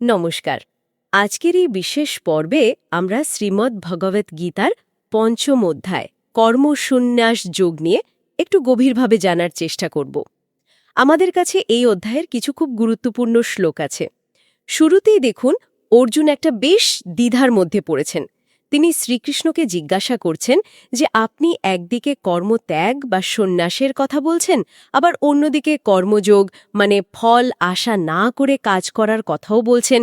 নমস্কার। আজকের এই বিশেষ পর্বে আমরা শ্রীমদ্ ভগবত গীতার পঞ্চম অধ্যায়, কর্মসন্ন্যাস যোগ নিয়ে একটু গভীরভাবে জানার চেষ্টা করব। আমাদের কাছে এই অধ্যায়ের কিছু খুব গুরুত্বপূর্ণ শ্লোক আছে। শুরুতেই দেখুন, অর্জুন একটা বেশ দ্বিধার মধ্যে পড়েছেন। তিনি শ্রীকৃষ্ণকে জিজ্ঞাসা করছেন যে, আপনি একদিকে কর্মত্যাগ বা সন্ন্যাসের কথা বলছেন, আবার অন্যদিকে কর্মযোগ মানে ফল, আশা না করে কাজ করার কথাও বলছেন।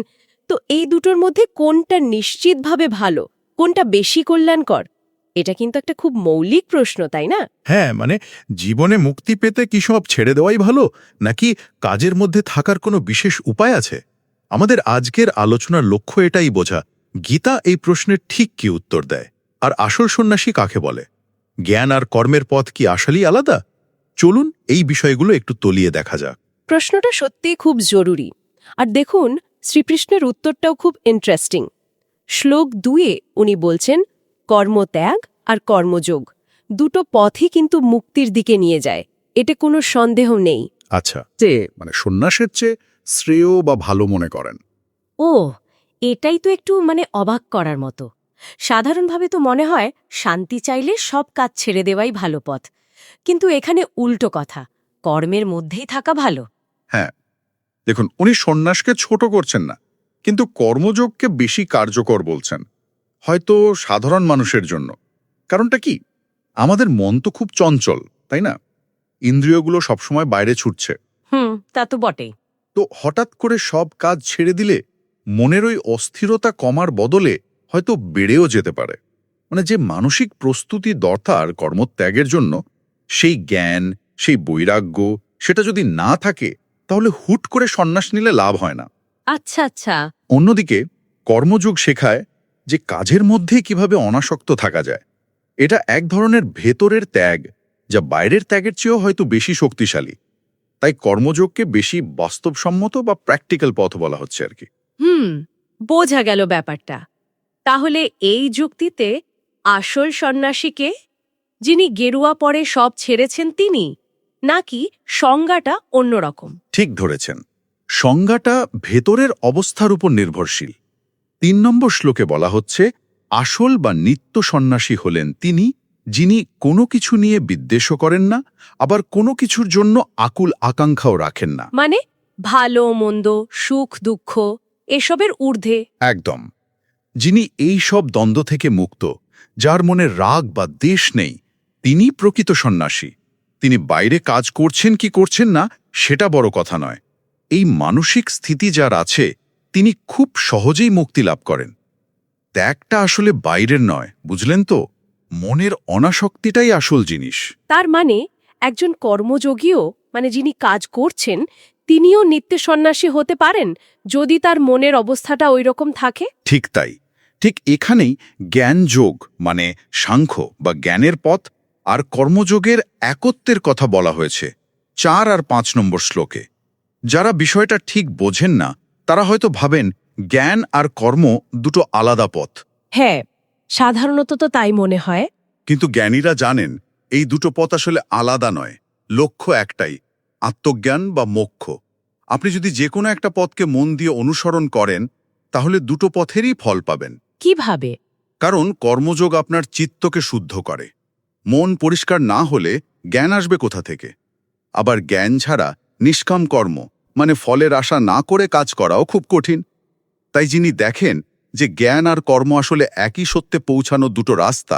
তো এই দুটোর মধ্যে কোনটা নিশ্চিতভাবে ভালো, কোনটা বেশি কল্যাণকর? এটা কিন্তু একটা খুব মৌলিক প্রশ্ন, তাই না? হ্যাঁ মানে জীবনে মুক্তি পেতে কি সব ছেড়ে দেওয়াই ভালো, নাকি কাজের মধ্যে থাকার কোনো বিশেষ উপায় আছে? আমাদের আজকের আলোচনার লক্ষ্য এটাই বোঝা গীতা এই প্রশ্নের ঠিক কি উত্তর দেয়? আর আসল সন্ন্যাসী কাকে বলে? জ্ঞান আর কর্মের পথ কি আসলেই আলাদা? চলুন এই বিষয়গুলো একটু তলিয়ে দেখা যাক। প্রশ্নটা সত্যিই খুব জরুরি। আর দেখুন শ্রীকৃষ্ণের উত্তরটাও খুব ইন্টারেস্টিং শ্লোক দুয়ে উনি বলছেন কর্মত্যাগ আর কর্মযোগ দুটো পথই কিন্তু মুক্তির দিকে নিয়ে যায়। এতে কোনো সন্দেহ নেই। আচ্ছা। যে মানে সন্ন্যাসের চেয়ে শ্রেয় বা ভালো মনে করেন। ও এটাই তো একটু মানে অবাক করার মতো। সাধারণভাবে তো মনে হয় শান্তি চাইলে সব কাজ ছেড়ে দেওয়াই ভালো পথ। কিন্তু এখানে উল্টো কথা কর্মের মধ্যেই থাকা ভালো। হ্যাঁ দেখুন উনি সন্ন্যাসকে ছোট করছেন না কিন্তু কর্মযোগকে বেশি কার্যকর বলছেন হয়তো সাধারণ মানুষের জন্য। কারণটা কি? আমাদের মন তো খুব চঞ্চল তাই না? ইন্দ্রিয়গুলো সবসময় বাইরে ছুটছে। হুম তা তো বটেই। তো হঠাৎ করে সব কাজ ছেড়ে দিলে মনের ওই অস্থিরতা কমার বদলে হয়তো বেড়েও যেতে পারে। মানে যে মানসিক প্রস্তুতি দরকার কর্মত্যাগের জন্য সেই জ্ঞান সেই বৈরাগ্য সেটা যদি না থাকে তাহলে হুট করে সন্ন্যাস নিলে লাভ হয় না। আচ্ছা আচ্ছা। অন্যদিকে কর্মযোগ শেখায় যে কাজের মধ্যেই কীভাবে অনাসক্ত থাকা যায়। এটা এক ধরনের ভেতরের ত্যাগ যা বাইরের ত্যাগের চেয়েও হয়তো বেশি শক্তিশালী। তাই কর্মযোগকে বেশি বাস্তবসম্মত বা প্র্যাকটিক্যাল পথ বলা হচ্ছে আর কি। হুম বোঝা গেল ব্যাপারটা। তাহলে এই যুক্তিতে আসল সন্ন্যাসীকে যিনি গেরুয়া পরে সব ছেড়েছেন তিনি নাকি সংজ্ঞাটা অন্যরকম? ঠিক ধরেছেন। সংজ্ঞাটা ভেতরের অবস্থার উপর নির্ভরশীল। তিন নম্বর শ্লোকে বলা হচ্ছে আসল বা নিত্য সন্ন্যাসী হলেন তিনি যিনি কোনো কিছু নিয়ে বিদ্বেষও করেন না আবার কোনো কিছুর জন্য আকুল আকাঙ্ক্ষাও রাখেন না। মানে ভালো মন্দ সুখ দুঃখ এসবের ঊর্ধ্বে। একদম। যিনি এই সব দ্বন্দ্ব থেকে মুক্ত যার মনে রাগ বা দেশ নেই তিনি প্রকৃত সন্ন্যাসী। তিনি বাইরে কাজ করছেন কি করছেন না সেটা বড় কথা নয়। এই মানসিক স্থিতি যার আছে তিনি খুব সহজেই মুক্তি লাভ করেন। ত্যাগটা আসলে বাইরের নয় বুঝলেন তো? মনের অনাসক্তিটাই আসল জিনিস। তার মানে একজন কর্মযোগীও মানে যিনি কাজ করছেন তিনিও নিত্য সন্ন্যাসী হতে পারেন যদি তার মনের অবস্থাটা ওইরকম থাকে? ঠিক তাই। ঠিক এখানেই জ্ঞান যোগ মানে সাংখ্য বা জ্ঞানের পথ আর কর্মযোগের একত্বের কথা বলা হয়েছে চার আর পাঁচ নম্বর শ্লোকে। যারা বিষয়টা ঠিক বোঝেন না তারা হয়তো ভাবেন জ্ঞান আর কর্ম দুটো আলাদা পথ। হ্যাঁ সাধারণত তো তাই মনে হয়। কিন্তু জ্ঞানীরা জানেন এই দুটো পথ আসলে আলাদা নয় লক্ষ্য একটাই। আত্মজ্ঞান বা মোক্ষ। আপনি যদি যে কোনো একটা পথকে মন দিয়ে অনুসরণ করেন তাহলে দুটো পথেরই ফল পাবেন। কীভাবে? কারণ কর্মযোগ আপনার চিত্তকে শুদ্ধ করে। মন পরিষ্কার না হলে জ্ঞান আসবে কোথা থেকে? আবার জ্ঞান ছাড়া নিষ্কাম কর্ম মানে ফলের আশা না করে কাজ করাও খুব কঠিন। তাই যিনি দেখেন যে জ্ঞান আর কর্ম আসলে একই সত্যে পৌঁছানো দুটো রাস্তা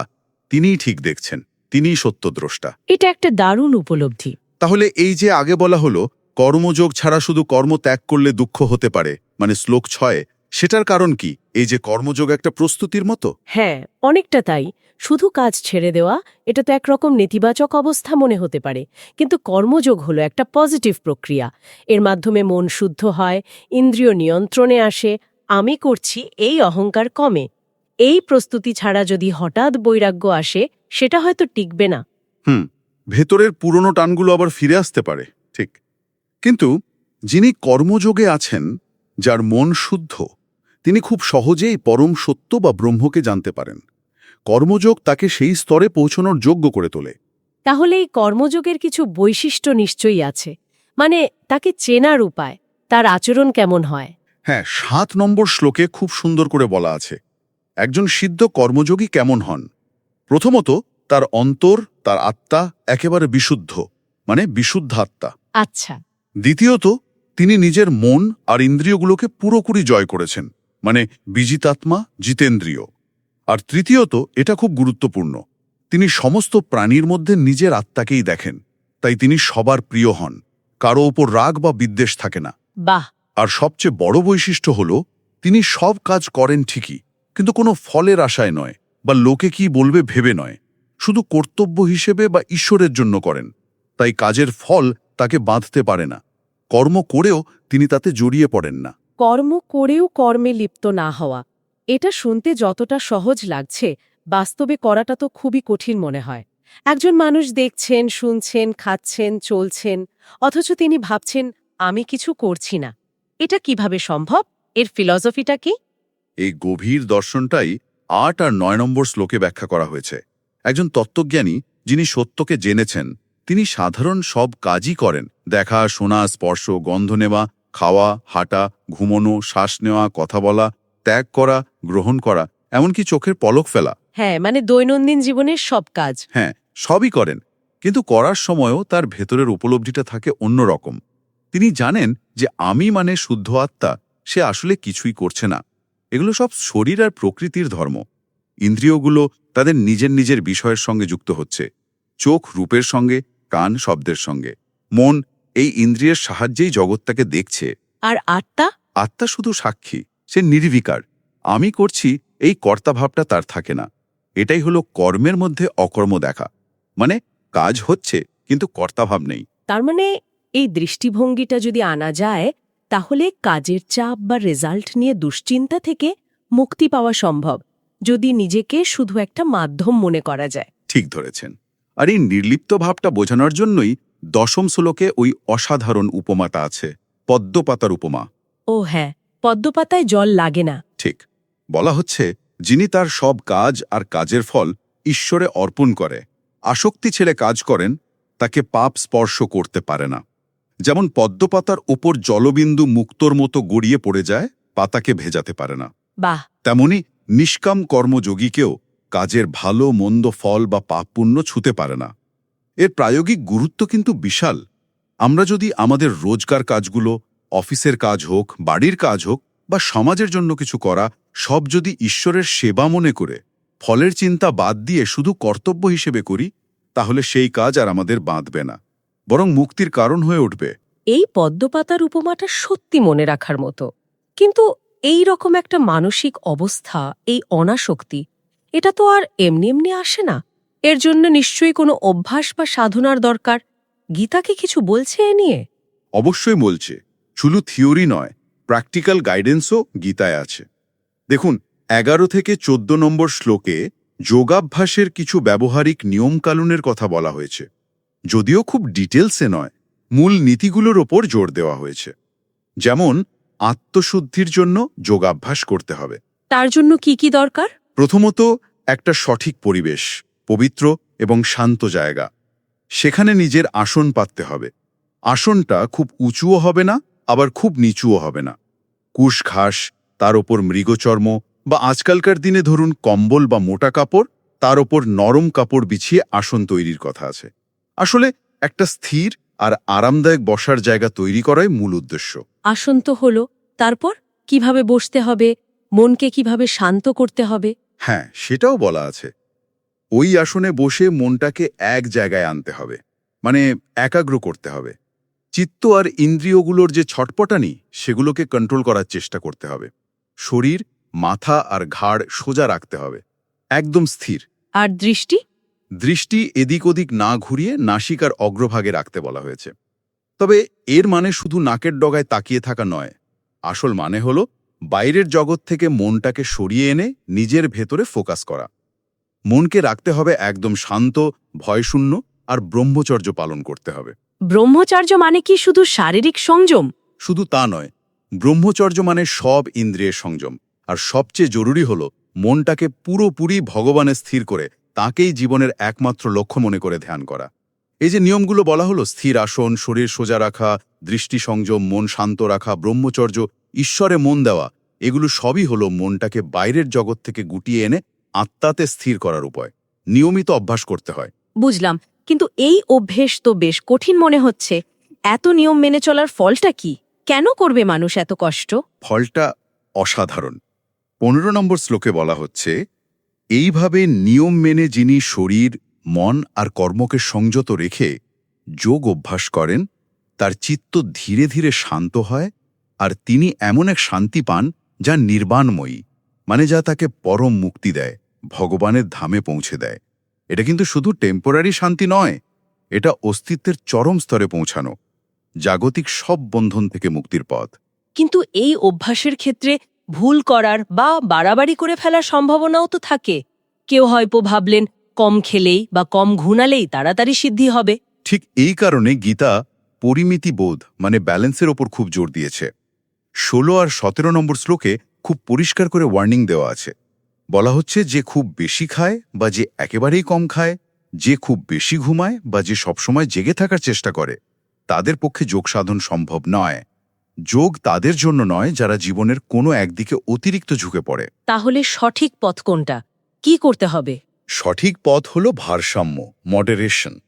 তিনিই ঠিক দেখছেন তিনিই সত্যদ্রষ্টা। এটা একটা দারুণ উপলব্ধি। তাহলে এই যে আগে বলা হলো কর্মযোগ ছাড়া শুধু কর্ম ত্যাগ করলে দুঃখ হতে পারে মানে শ্লোক ছয় সেটার কারণ কি? এই যে কর্মযোগ একটা প্রস্তুতির মতো? হ্যাঁ অনেকটা তাই। শুধু কাজ ছেড়ে দেওয়া এটা তো একরকম নেতিবাচক অবস্থা মনে হতে পারে। কিন্তু কর্মযোগ হলো একটা পজিটিভ প্রক্রিয়া। এর মাধ্যমে মন শুদ্ধ হয় ইন্দ্রিয় নিয়ন্ত্রণে আসে আমি করছি এই অহংকার কমে। এই প্রস্তুতি ছাড়া যদি হঠাৎ বৈরাগ্য আসে সেটা হয়তো টিকবে না। হুম ভেতরের পুরনো টানগুলো আবার ফিরে আসতে পারে ঠিক। কিন্তু যিনি কর্মযোগে আছেন যার মন শুদ্ধ তিনি খুব সহজেই পরম সত্য বা ব্রহ্মকে জানতে পারেন। কর্মযোগ তাকে সেই স্তরে পৌঁছানোর যোগ্য করে তোলে। তাহলে এই কর্মযোগের কিছু বৈশিষ্ট্য নিশ্চয়ই আছে। মানে তাকে চেনার উপায় তার আচরণ কেমন হয়? হ্যাঁ সাত নম্বর শ্লোকে খুব সুন্দর করে বলা আছে একজন সিদ্ধ কর্মযোগী কেমন হন? প্রথমত তার অন্তর তার আত্মা একেবারে বিশুদ্ধ মানে বিশুদ্ধ আত্মা আচ্ছা। দ্বিতীয়ত তিনি নিজের মন আর ইন্দ্রিয়গুলোকে পুরোপুরি জয় করেছেন মানে বিজিতাত্মা জিতেন্দ্রিয়। আর তৃতীয়ত এটা খুব গুরুত্বপূর্ণ তিনি সমস্ত প্রাণীর মধ্যে নিজের আত্মাকেই দেখেন তাই তিনি সবার প্রিয় হন কারও ওপর রাগ বা বিদ্বেষ থাকে না। বাহ! আর সবচেয়ে বড় বৈশিষ্ট্য হল তিনি সব কাজ করেন ঠিকই কিন্তু কোনো ফলের আশায় নয় বা লোকে কি বলবে ভেবে নয়। শুধু কর্তব্য হিসেবে বা ঈশ্বরের জন্য করেন তাই কাজের ফল তাকে বাঁধতে পারে না। কর্ম করেও তিনি তাতে জড়িয়ে পড়েন না। কর্ম করেও কর্মে লিপ্ত না হওয়া এটা শুনতে যতটা সহজ লাগছে বাস্তবে করাটা তো খুবই কঠিন মনে হয়। একজন মানুষ দেখছেন শুনছেন খাচ্ছেন চলছেন অথচ তিনি ভাবছেন আমি কিছু করছি না। এটা কীভাবে সম্ভব? এর ফিলসফিটা কি? এই গভীর দর্শনটাই আট আর নয় নম্বর শ্লোকে ব্যাখ্যা করা হয়েছে। একজন তত্ত্বজ্ঞানী যিনি সত্যকে জেনেছেন তিনি সাধারণ সব কাজই করেন। দেখা শোনা স্পর্শ গন্ধ নেওয়া খাওয়া হাঁটা ঘুমোনো শ্বাস নেওয়া কথা বলা ত্যাগ করা গ্রহণ করা এমনকি চোখের পলক ফেলা। হ্যাঁ মানে দৈনন্দিন জীবনের সব কাজ। হ্যাঁ সবই করেন কিন্তু করার সময়ও তার ভেতরের উপলব্ধিটা থাকে অন্যরকম। তিনি জানেন যে আমি মানে শুদ্ধ আত্মা সে আসলে কিছুই করছে না। এগুলো সব শরীর আর প্রকৃতির ধর্ম। ইন্দ্রিয়গুলো তাদের নিজের নিজের বিষয়ের সঙ্গে যুক্ত হচ্ছে চোখ রূপের সঙ্গে কান শব্দের সঙ্গে। মন এই ইন্দ্রিয়ের সাহায্যেই জগৎটাকে দেখছে। আর আত্মা? আত্মা শুধু সাক্ষী সে নির্বিকার। আমি করছি এই কর্তাভাবটা তার থাকে না। এটাই হলো কর্মের মধ্যে অকর্ম দেখা। মানে কাজ হচ্ছে কিন্তু কর্তাভাব নেই। তার মানে এই দৃষ্টিভঙ্গিটা যদি আনা যায় তাহলে কাজের চাপ বা রেজাল্ট নিয়ে দুশ্চিন্তা থেকে মুক্তি পাওয়া সম্ভব। যদি নিজেকে শুধু একটা মাধ্যম মনে করা যায়। ঠিক ধরেছেন। আর এই নির্লিপ্ত ভাবটা বোঝানোর জন্যই দশম শ্লোকে ওই অসাধারণ উপমাটা আছে পদ্মপাতার উপমা। ও হ্যাঁ পদ্মপাতায় জল লাগে না। ঠিক। বলা হচ্ছে যিনি তার সব কাজ আর কাজের ফল ঈশ্বরে অর্পণ করে আসক্তি ছেড়ে কাজ করেন তাকে পাপ স্পর্শ করতে পারে না। যেমন পদ্মপাতার ওপর জলবিন্দু মুক্তর মতো গড়িয়ে পড়ে যায় পাতাকে ভেজাতে পারে না। বাহ! তেমনি নিষ্কাম কর্মযোগীকেও কাজের ভালো, মন্দ ফল বা পাপ পুণ্য ছুতে পারে না। এর প্রায়োগিক গুরুত্ব কিন্তু বিশাল। আমরা যদি আমাদের রোজগার কাজগুলো, অফিসের কাজ হোক, বাড়ির কাজ হোক বা সমাজের জন্য কিছু করা, সব যদি ঈশ্বরের সেবা মনে করে, ফলের চিন্তা বাদ দিয়ে শুধু কর্তব্য হিসেবে করি, তাহলে সেই কাজ আর আমাদের বাঁধবে না, বরং মুক্তির কারণ হয়ে উঠবে। এই পদ্মপাতার উপমাটা সত্যি মনে রাখার মতো। কিন্তু এই রকম একটা মানসিক অবস্থা, এই অনাসক্তি, এটা তো আর এমনি এমনি আসে না। এর জন্য নিশ্চয়ই কোনো অভ্যাস বা সাধনার দরকার। গীতাকে কিছু বলছে এ নিয়ে? অবশ্যই বলছে। শুধু থিওরি নয়, প্র্যাকটিক্যাল গাইডেন্সও গীতায় আছে। দেখুন, এগারো থেকে চোদ্দ নম্বর শ্লোকে যোগাভ্যাসের কিছু ব্যবহারিক নিয়মকানুনের কথা বলা হয়েছে। যদিও খুব ডিটেলসে নয়, মূল নীতিগুলোর ওপর জোর দেওয়া হয়েছে। যেমন আত্মশুদ্ধির জন্য যোগাভ্যাস করতে হবে। তার জন্য কি কি দরকার? প্রথমত একটা সঠিক পরিবেশ পবিত্র এবং শান্ত জায়গা। সেখানে নিজের আসন পাততে হবে। আসনটা খুব উঁচুও হবে না আবার খুব নিচুও হবে না। কুশ ঘাস তার ওপর মৃগচর্ম বা আজকালকার দিনে ধরুন কম্বল বা মোটা কাপড় তার ওপর নরম কাপড় বিছিয়ে আসন তৈরির কথা আছে। আসলে একটা স্থির আর আরামদায়ক বসার জায়গা তৈরি করাই মূল উদ্দেশ্য। আসন তো হলো তারপর কীভাবে বসতে হবে মনকে কীভাবে শান্ত করতে হবে? হ্যাঁ সেটাও বলা আছে। ওই আসনে বসে মনটাকে এক জায়গায় আনতে হবে মানে একাগ্র করতে হবে। চিত্ত আর ইন্দ্রিয়গুলোর যে ছটপটানি সেগুলোকে কন্ট্রোল করার চেষ্টা করতে হবে। শরীর মাথা আর ঘাড় সোজা রাখতে হবে। একদম স্থির। আর দৃষ্টি? দৃষ্টি এদিক ওদিক না ঘুরিয়ে নাসিকার অগ্রভাগে রাখতে বলা হয়েছে। তবে এর মানে শুধু নাকের ডগায় তাকিয়ে থাকা নয় আসল মানে হল বাইরের জগৎ থেকে মনটাকে সরিয়ে এনে নিজের ভেতরে ফোকাস করা। মনকে রাখতে হবে একদম শান্ত ভয়শূন্য আর ব্রহ্মচর্য পালন করতে হবে। ব্রহ্মচার্য মানে কি শুধু শারীরিক সংযম? শুধু তা নয় ব্রহ্মচর্য মানে সব ইন্দ্রিয়ের সংযম। আর সবচেয়ে জরুরি হল মনটাকে পুরোপুরি ভগবানে স্থির করে তাকেই জীবনের একমাত্র লক্ষ্য মনে করে ধ্যান করা। এই যে নিয়মগুলো বলা হলো স্থির আসন শরীর সোজা রাখা দৃষ্টি সংযম মন শান্ত রাখা ব্রহ্মচর্য ঈশ্বরে মন দেওয়া এগুলো সবই হলো মনটাকে বাইরের জগৎ থেকে গুটিয়ে এনে আত্মাতে স্থির করার উপায়। নিয়মিত অভ্যাস করতে হয়। বুঝলাম। কিন্তু এই অভ্যেস তো বেশ কঠিন মনে হচ্ছে। এত নিয়ম মেনে চলার ফলটা কি? কেন করবে মানুষ এত কষ্ট? ফলটা অসাধারণ। পনেরো নম্বর শ্লোকে বলা হচ্ছে এইভাবে নিয়ম মেনে যিনি শরীর, মন আর কর্মকে সংযত রেখে যোগ অভ্যাস করেন, তার চিত্ত ধীরে ধীরে শান্ত হয় আর তিনি এমন এক শান্তি পান যা নির্বাণময়ী মানে যা তাকে পরম মুক্তি দেয়, ভগবানের ধামে পৌঁছে দেয়। এটা কিন্তু শুধু টেম্পোরারি শান্তি নয়, এটা অস্তিত্বের চরম স্তরে পৌঁছানো, জাগতিক সব বন্ধন থেকে মুক্তির পথ। কিন্তু এই অভ্যাসের ক্ষেত্রে ভুল করার বা বাড়াবাড়ি করে ফেলার সম্ভাবনাও তো থাকে। কেউ হয়তো ভাবলেন, কম খেলেই বা কম ঘুনালেই তাড়াতাড়ি সিদ্ধি হবে। ঠিক এই কারণে গীতা পরিমিতি বোধ মানে ব্যালেন্সের ওপর খুব জোর দিয়েছে। ষোলো আর সতেরো নম্বর শ্লোকে খুব পরিষ্কার করে ওয়ার্নিং দেওয়া আছে। বলা হচ্ছে, যে খুব বেশি খায় বা যে একেবারেই কম খায়, যে খুব বেশি ঘুমায় বা যে সবসময় জেগে থাকার চেষ্টা করে, তাদের পক্ষে যোগ সাধন সম্ভব নয়। যোগ তাদের জন্য নয় যারা জীবনের কোনো একদিকে অতিরিক্ত ঝুঁকে পড়ে। তাহলে সঠিক পথ কোনটা? কি করতে হবে? সঠিক পথ হল ভারসাম্য মডারেশন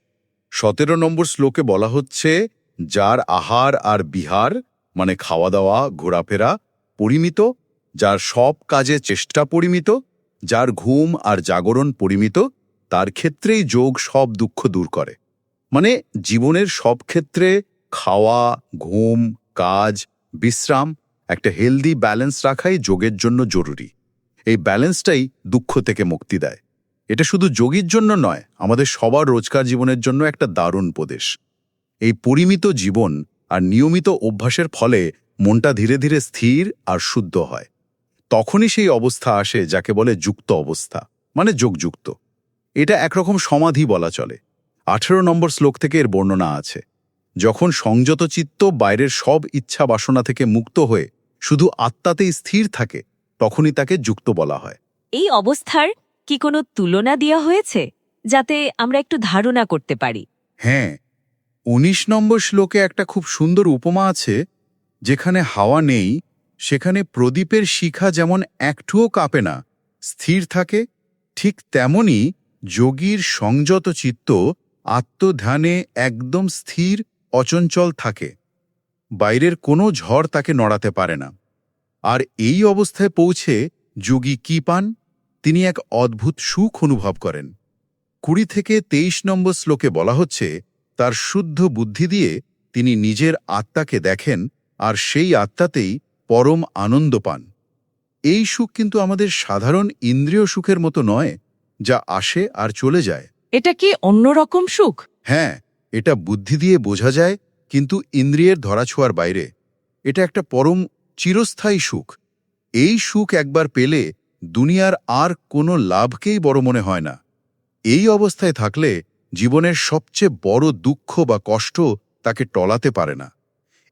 সতেরো নম্বর শ্লোকে বলা হচ্ছে যার আহার আর বিহার মানে খাওয়া দাওয়া ঘোরাফেরা পরিমিত যার সব কাজে চেষ্টা পরিমিত যার ঘুম আর জাগরণ পরিমিত তার ক্ষেত্রেই যোগ সব দুঃখ দূর করে। মানে জীবনের সব ক্ষেত্রে খাওয়া ঘুম কাজ, বিশ্রাম, একটা হেলদি ব্যালেন্স রাখাই যোগের জন্য জরুরি। এই ব্যালেন্সটাই দুঃখ থেকে মুক্তি দেয়। এটা শুধু যোগীর জন্য নয়, আমাদের সবার রোজকার জীবনের জন্য একটা দারুণ উপদেশ। এই পরিমিত জীবন আর নিয়মিত অভ্যাসের ফলে মনটা ধীরে ধীরে স্থির আর শুদ্ধ হয়। তখনই সেই অবস্থা আসে যাকে বলে যুক্ত অবস্থা মানে যোগযুক্ত। এটা একরকম সমাধি বলা চলে। আঠেরো নম্বর শ্লোক থেকে এর বর্ণনা আছে। যখন সংযত চিত্ত বাইরের সব ইচ্ছা বাসনা থেকে মুক্ত হয়ে শুধু আত্মাতেই স্থির থাকে তখনই তাকে যুক্ত বলা হয়। এই অবস্থার কি কোনো তুলনা দেওয়া হয়েছে যাতে আমরা একটু ধারণা করতে পারি? হ্যাঁ উনিশ নম্বর শ্লোকে একটা খুব সুন্দর উপমা আছে যেখানে হাওয়া নেই সেখানে প্রদীপের শিখা যেমন একটুও কাঁপে না স্থির থাকে ঠিক তেমনি যোগীর সংযত চিত্ত আত্মধ্যানে একদম স্থির অচঞ্চল থাকে। বাইরের কোনো ঝড় তাকে নড়াতে পারে না। আর এই অবস্থায় পৌঁছে যোগী কি পান? তিনি এক অদ্ভুত সুখ অনুভব করেন। কুড়ি থেকে তেইশ নম্বর শ্লোকে বলা হচ্ছে তার শুদ্ধ বুদ্ধি দিয়ে তিনি নিজের আত্মাকে দেখেন আর সেই আত্মাতেই পরম আনন্দ পান। এই সুখ কিন্তু আমাদের সাধারণ ইন্দ্রিয় সুখের মতো নয় যা আসে আর চলে যায়। এটা কি অন্যরকম সুখ? হ্যাঁ এটা বুদ্ধি দিয়ে বোঝা যায়, কিন্তু ইন্দ্রিয়ের ধরাছোঁয়ার বাইরে। এটা একটা পরম চিরস্থায়ী সুখ। এই সুখ একবার পেলে দুনিয়ার আর কোনো লাভকেই বড় মনে হয় না। এই অবস্থায় থাকলে জীবনের সবচেয়ে বড় দুঃখ বা কষ্ট তাকে টলাতে পারে না।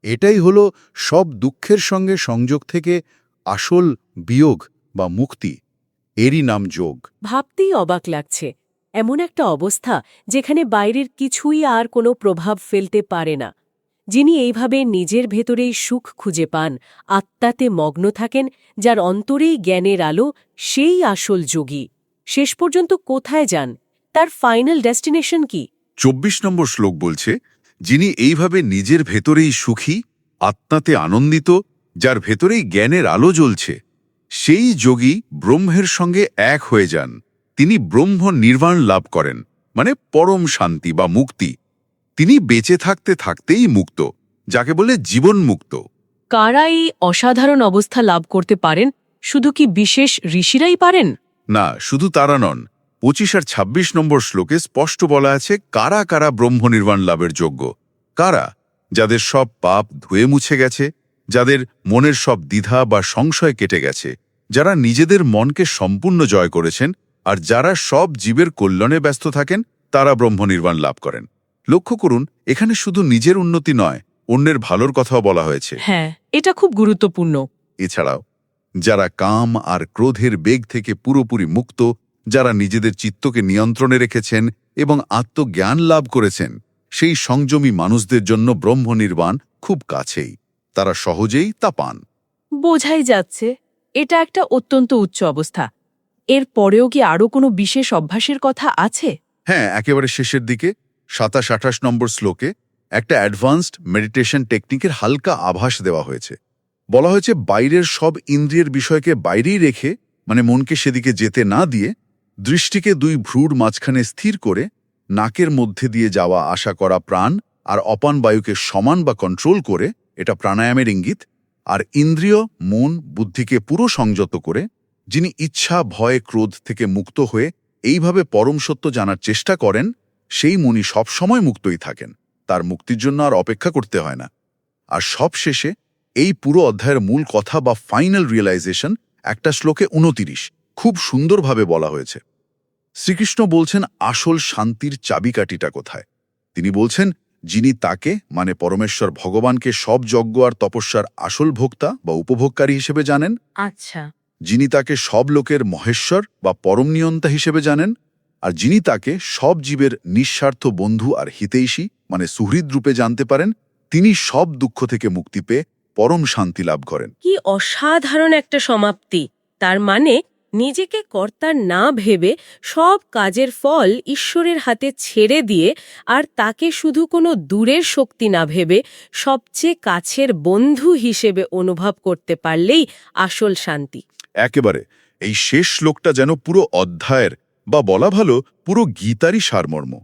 এটাই হলো সব দুঃখের সঙ্গে সংযোগ থেকে আসল বিয়োগ বা মুক্তি। এরই নাম যোগ। ভাবতেই অবাক লাগছে এমন একটা অবস্থা যেখানে বাইরের কিছুই আর কোনো প্রভাব ফেলতে পারে না। যিনি এইভাবে নিজের ভেতরেই সুখ খুঁজে পান, আত্মাতে মগ্ন থাকেন, যার অন্তরেই জ্ঞানের আলো সেই আসল যোগী। শেষ পর্যন্ত কোথায় যান? তার ফাইনাল ডেস্টিনেশন কি? চব্বিশ নম্বর শ্লোক বলছে, যিনি এইভাবে নিজের ভেতরেই সুখী, আত্মাতে আনন্দিত, যার ভেতরেই জ্ঞানের আলো জ্বলছে, সেই যোগী ব্রহ্মের সঙ্গে এক হয়ে যান। তিনি ব্রহ্ম নির্বাণ লাভ করেন মানে পরম শান্তি বা মুক্তি। তিনি বেঁচে থাকতে থাকতেই মুক্ত যাকে বলে জীবন মুক্ত কারা এই অসাধারণ অবস্থা লাভ করতে পারেন শুধু কি বিশেষ ঋষিরাই পারেন? না শুধু তারা নন। পঁচিশ আর ২৬ নম্বর শ্লোকে স্পষ্ট বলা আছে কারা কারা ব্রহ্ম নির্বাণ লাভের যোগ্য। কারা? যাদের সব পাপ ধুয়ে মুছে গেছে যাদের মনের সব দ্বিধা বা সংশয় কেটে গেছে যারা নিজেদের মনকে সম্পূর্ণ জয় করেছেন আর যারা সব জীবের কল্যাণে ব্যস্ত থাকেন তারা ব্রহ্ম নির্বাণ লাভ করেন। লক্ষ্য করুন এখানে শুধু নিজের উন্নতি নয় অন্যের ভালোর কথাও বলা হয়েছে। হ্যাঁ এটা খুব গুরুত্বপূর্ণ। এছাড়াও যারা কাম আর ক্রোধের বেগ থেকে পুরোপুরি মুক্ত যারা নিজেদের চিত্তকে নিয়ন্ত্রণে রেখেছেন এবং আত্মজ্ঞান লাভ করেছেন সেই সংযমী মানুষদের জন্য ব্রহ্মনির্বাণ খুব কাছেই। তারা সহজেই তা পান। বোঝাই যাচ্ছে এটা একটা অত্যন্ত উচ্চ অবস্থা। এর পরেও কি আরও কোনো বিশেষ অভ্যাসের কথা আছে? হ্যাঁ একেবারে শেষের দিকে, সাতাশ আঠাশ নম্বর শ্লোকে একটা অ্যাডভান্সড মেডিটেশন টেকনিকের হালকা আভাস দেওয়া হয়েছে। বলা হয়েছে, বাইরের সব ইন্দ্রিয়ের বিষয়কে বাইরেই রেখে মানে মনকে সেদিকে যেতে না দিয়ে, দৃষ্টিকে দুই ভ্রুর মাঝখানে স্থির করে, নাকের মধ্যে দিয়ে যাওয়া আশা করা প্রাণ আর অপান বায়ুকে সমান বা কন্ট্রোল করে, এটা প্রাণায়ামের ইঙ্গিত, আর ইন্দ্রিয়, মন, বুদ্ধিকে পুরো সংযত করে যিনি ইচ্ছা, ভয়, ক্রোধ থেকে মুক্ত হয়ে এইভাবে পরম সত্য জানার চেষ্টা করেন, সেই মুনি সবসময় মুক্তই থাকেন। তার মুক্তির জন্য আর অপেক্ষা করতে হয় না। আর সব শেষে এই পুরো অধ্যায়ের মূল কথা বা ফাইনাল রিয়েলাইজেশন একটা শ্লোকে উনতিরিশ খুব সুন্দরভাবে বলা হয়েছে। শ্রীকৃষ্ণ বলছেন, আসল শান্তির চাবিকাঠিটা কোথায়? তিনি বলছেন, যিনি তাকে মানে পরমেশ্বর ভগবানকে সব যজ্ঞ আর তপস্যার আসল ভোক্তা বা উপভোগকারী হিসেবে জানেন আচ্ছা। যিনি তাকে সব লোকের মহেশ্বর বা পরম নিয়ন্তা হিসেবে জানেন, আর যিনি তাকে সব জীবের নিঃস্বার্থ বন্ধু আর হিতৈষী মানে সুহৃদ রূপে জানতে পারেন, তিনি সব দুঃখ থেকে মুক্তি পেয়ে পরম শান্তি লাভ করেন। কি অসাধারণ একটা সমাপ্তি। তার মানে নিজেকে কর্তার না ভেবে সব কাজের ফল ঈশ্বরের হাতে ছেড়ে দিয়ে আর তাকে শুধু কোনো দূরের শক্তি না ভেবে সবচেয়ে কাছের বন্ধু হিসেবে অনুভব করতে পারলেই আসল শান্তি। একেবারে, এই শেষ শ্লোকটা যেন পুরো অধ্যায়ের, বা বলা ভালো, পুরো গীতারই সারমর্ম।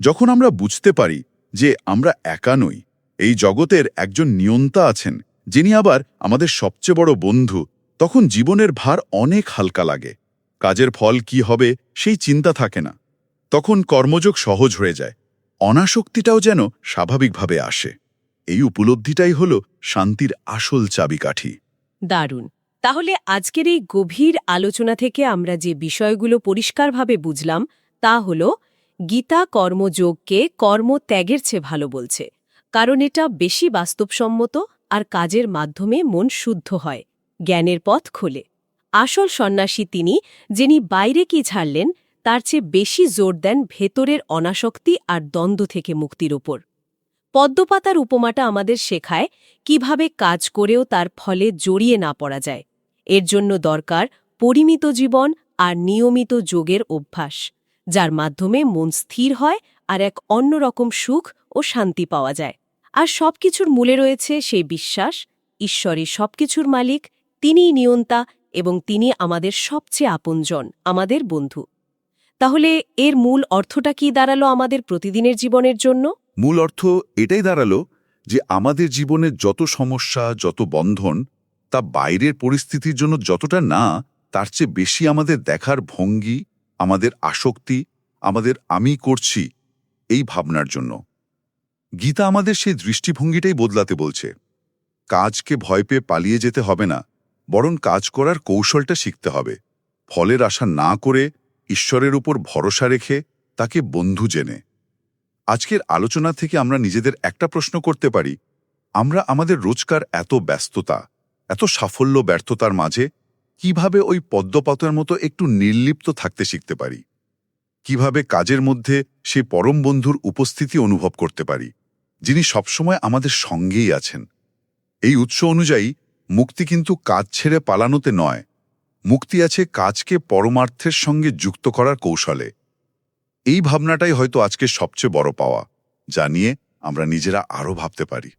যখন আমরা বুঝতে পারি যে আমরা একা নই, এই জগতের একজন নিয়ন্তা আছেন, যিনি আবার আমাদের সবচেয়ে বড় বন্ধু, তখন জীবনের ভার অনেক হালকা লাগে। কাজের ফল কি হবে, সেই চিন্তা থাকে না। তখন কর্মযোগ সহজ হয়ে যায়। অনাসক্তিটাও যেন স্বাভাবিকভাবে আসে। এই উপলব্ধিটাই হল শান্তির আসল চাবিকাঠি। দারুণ। তাহলে আজকের এই গভীর আলোচনা থেকে আমরা যে বিষয়গুলো পরিষ্কারভাবে বুঝলাম, তা হল গীতা কর্মযোগকে কর্মত্যাগের চেয়ে ভালো বলছে, কারণ এটা বেশি বাস্তবসম্মত আর কাজের মাধ্যমে মন শুদ্ধ হয়, জ্ঞানের পথ খোলে। আসল সন্ন্যাসী তিনি, যিনি বাইরে কি ছাড়লেন, তার চেয়ে বেশি জোর দেন ভেতরের অনাসক্তি আর দ্বন্দ্ব থেকে মুক্তির ওপর। পদ্মপাতার উপমাটা আমাদের শেখায় কীভাবে কাজ করেও তার ফলে জড়িয়ে না পড়া যায়। এর জন্য দরকার পরিমিত জীবন আর নিয়মিত যোগের অভ্যাস, যার মাধ্যমে মন স্থির হয় আর এক অন্যরকম সুখ ও শান্তি পাওয়া যায়। আর সবকিছুর মূলে রয়েছে সেই বিশ্বাস, ঈশ্বরই সবকিছুর মালিক, তিনিই নিয়ন্তা এবং তিনি আমাদের সবচেয়ে আপনজন, আমাদের বন্ধু। তাহলে এর মূল অর্থটা কি দাঁড়াল আমাদের প্রতিদিনের জীবনের জন্য? মূল অর্থ এটাই দাঁড়াল যে আমাদের জীবনে যত সমস্যা, যত বন্ধন তা বাইরের পরিস্থিতির জন্য যতটা না, তার চেয়ে বেশি আমাদের দেখার ভঙ্গি, আমাদের আসক্তি, আমাদের আমি করছি এই ভাবনার জন্য। গীতা আমাদের সেই দৃষ্টিভঙ্গিটাই বদলাতে বলছে। কাজকে ভয় পেয়ে পালিয়ে যেতে হবে না, বরং কাজ করার কৌশলটা শিখতে হবে। ফলের আশা না করে ঈশ্বরের উপর ভরসা রেখে তাকে বন্ধু জেনে। আজকের আলোচনা থেকে আমরা নিজেদের একটা প্রশ্ন করতে পারি, আমরা আমাদের রোজকার এত ব্যস্ততা এত সাফল্য, ব্যর্থতার মাঝে কীভাবে ওই পদ্মপাতের মতো একটু নির্লিপ্ত থাকতে শিখতে পারি? কীভাবে কাজের মধ্যে সে পরম বন্ধুর উপস্থিতি অনুভব করতে পারি, যিনি সবসময় আমাদের সঙ্গেই আছেন? এই উৎস অনুযায়ী, মুক্তি কিন্তু কাজ ছেড়ে পালানোতে নয়। মুক্তি আছে কাজকে পরমার্থের সঙ্গে যুক্ত করার কৌশলে। এই ভাবনাটাই হয়তো আজকে সবচেয়ে বড় পাওয়া, যা নিয়ে আমরা নিজেরা আরও ভাবতে পারি।